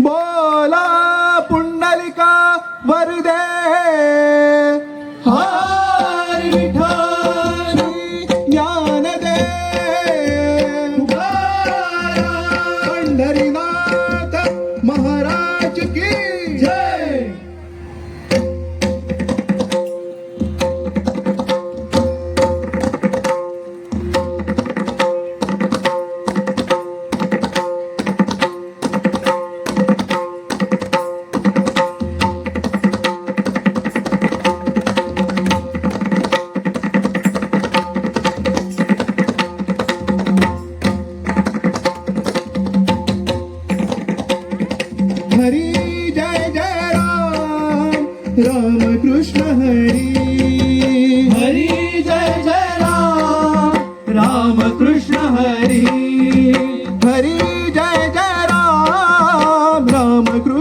போலா புன்னலிகா வருதே.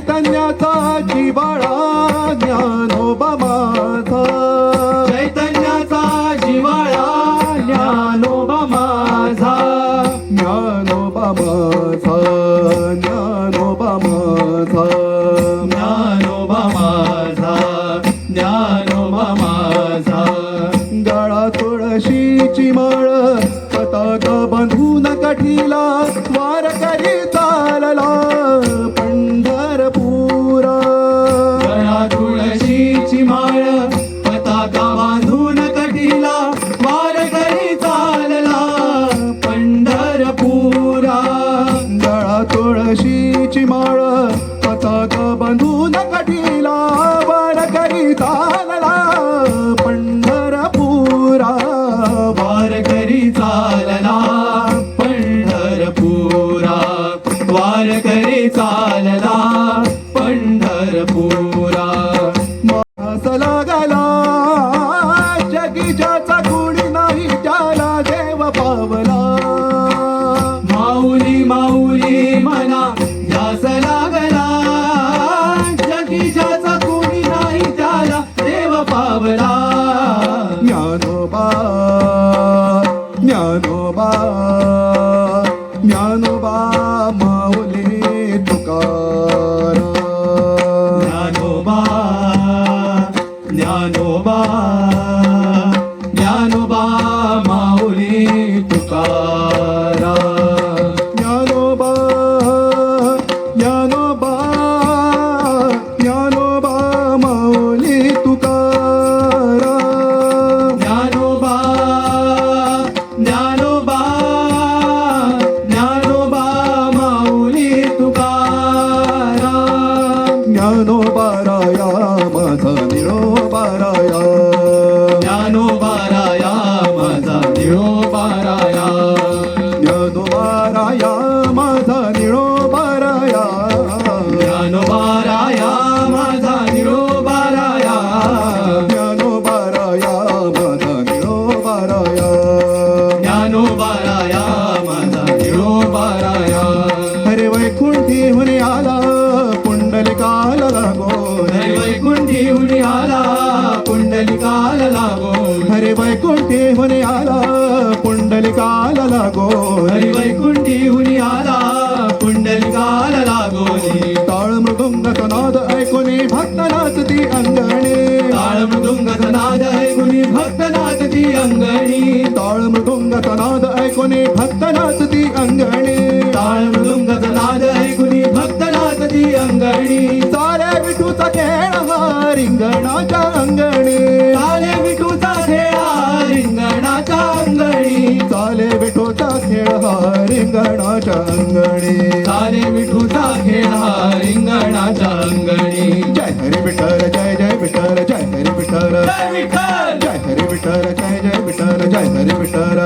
चैतन्याचा जिवाळा ज्ञानोबा माझा. चैतन्याचा जिवाळा ज्ञानोबा माझा. ज्ञानोबा माझा ज्ञानोबा माझा. ज्ञानोबा माझा ज्ञानोबा माझा. गळा तुळशीची माळ पंढरपुरा मास लागला जगीच्याचा नाही त्याला देव पावला. माऊली माऊली मना ध्यास लागला जगीशाचा कोणी नाही त्याला देव पावला. ज्ञानोबा ज्ञानोबा. हुने आला पुंडलिकाला लागो हरी वैकुंठी उडी आला पुंडलिकाला लागोनी ताळ मृदुंगाचा नाद ऐकून भक्त नाचती अंगणे. ताळ मृदुंगाचा नाद ऐकुनी भक्त नाचती अंगणी. ताळ मृदुंगाचा नाद ऐकून भक्त नाचती अंगणे. ताळ मृदुंगाचा नाद ऐकुनी भक्त नाचती अंगणी. साऱ्या विठूचा खेळ हा रिंगणाच्या अंगणे. खेळ रिंगणाच्या अंगणे. चाले विठूचा खेळा रिंगणाच्या अंगणी. जय हरी विठ्ठल जय जय विठ्ठल जय हरी विठ्ठल जय विठ्ठल! जय हरी विठ्ठल जय जय विठ्ठल जय हरी विठ्ठल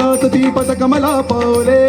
भक्तनाथ ती पावले.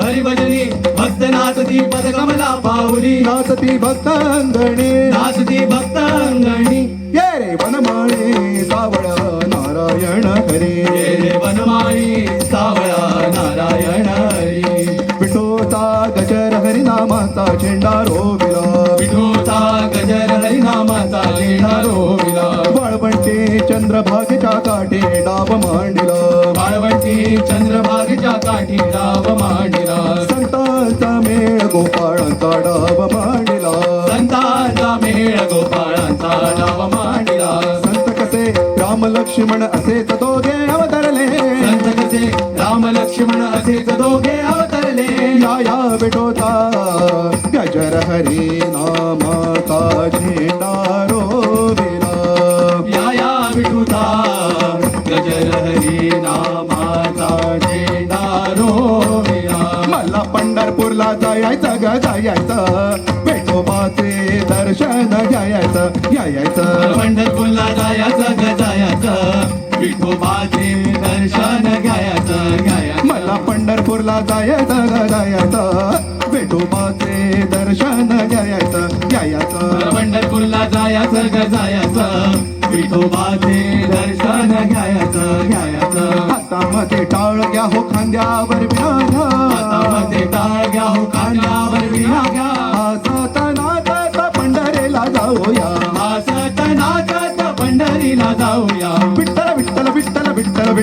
हरिभजनी भक्तनाथ ती पद कमला पाऊली नाचती भक्तांगणे. नाचती भक्त अंगणी ये रे वनमाळे सावळ्या नारायण हरी. रे वनमाळी सावळा नारायण हरी. विठोचा गजर हरिनामाचा झेंडा रोविला. विठोचा गजर हरिनामाचा लेणा रोविला. वाळवंटे चंद्रभागेच्या काठे डाब मांडिला. वाळवंटी चंद्रभागेच्या काठी डाव मांडिला. संतांचा मेळ गोपाळांचा डाब मांडिला. संतांचा मेळ गोपाळांचा डाव मांडिला. संत कसे राम लक्ष्मण असेच दोघे अवतरले. संत कसे राम लक्ष्मण असेच दोघे अवतरले. या या विठोचा गजर हरी नामाचा झेंडा रोविला जायचं ग जायचं. विठोबाचे दर्शन घ्यायचं घ्यायचं पंढरपूरला जायचं ग जायचं. विठोबाचे दर्शन घ्यायचं घ्यायचं. मला पंढरपूरला जायचं ग जायचं. विठोबाचे दर्शन घ्यायचं घ्यायचं. पंढरपूरला जायचं ग जायचं. विठोबाचे दर्शन घ्यायचं घ्यायचं. हातामध्ये टाळ घ्या हो खांद्यावर व्याघ्या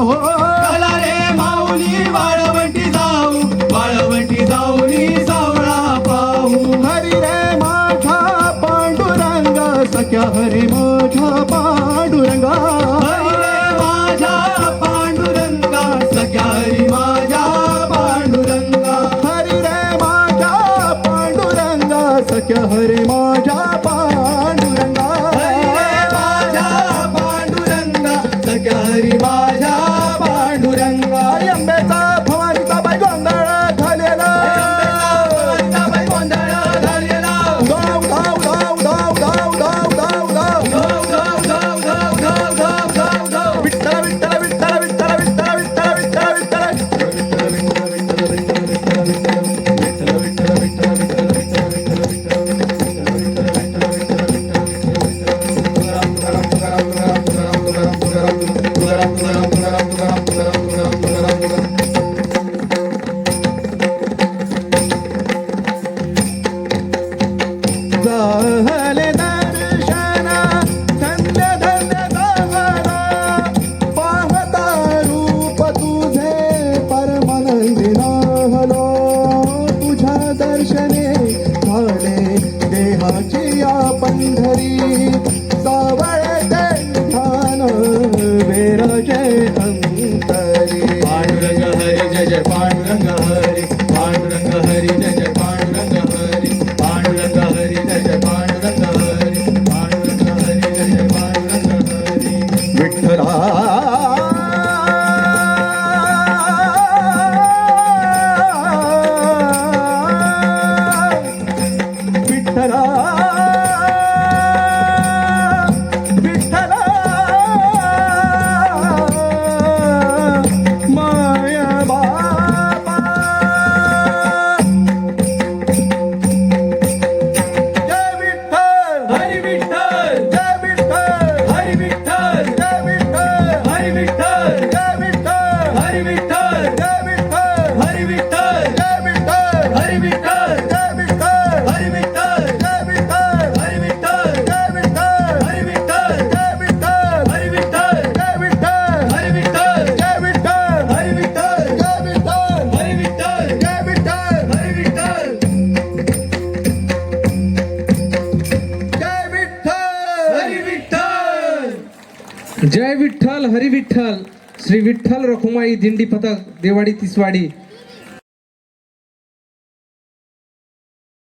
हो चला रे माऊली वाळवंटी जाऊ. वाळवंटी जाऊनी सावळा पाहू. हरी रे माझा पांडुरंग सख्या हरी माझा पांडुरंगा. हरी रे I am better. Panduranga Hari Panduranga Hari ஜய பாண்டுரங்க ஹரி பாண்டுரங்க ஹரி ஜய பாண்டுரங்க ஹரி பாண்டுரங்க ஹரி ஜய பாண்டுரங்க ஹரி விட்டரா. விட்டரா. जय विठ्ठल हरी विठ्ठल श्री विठ्ठल रखुमाई दिंडी पथक देवाडी तिसवाडी.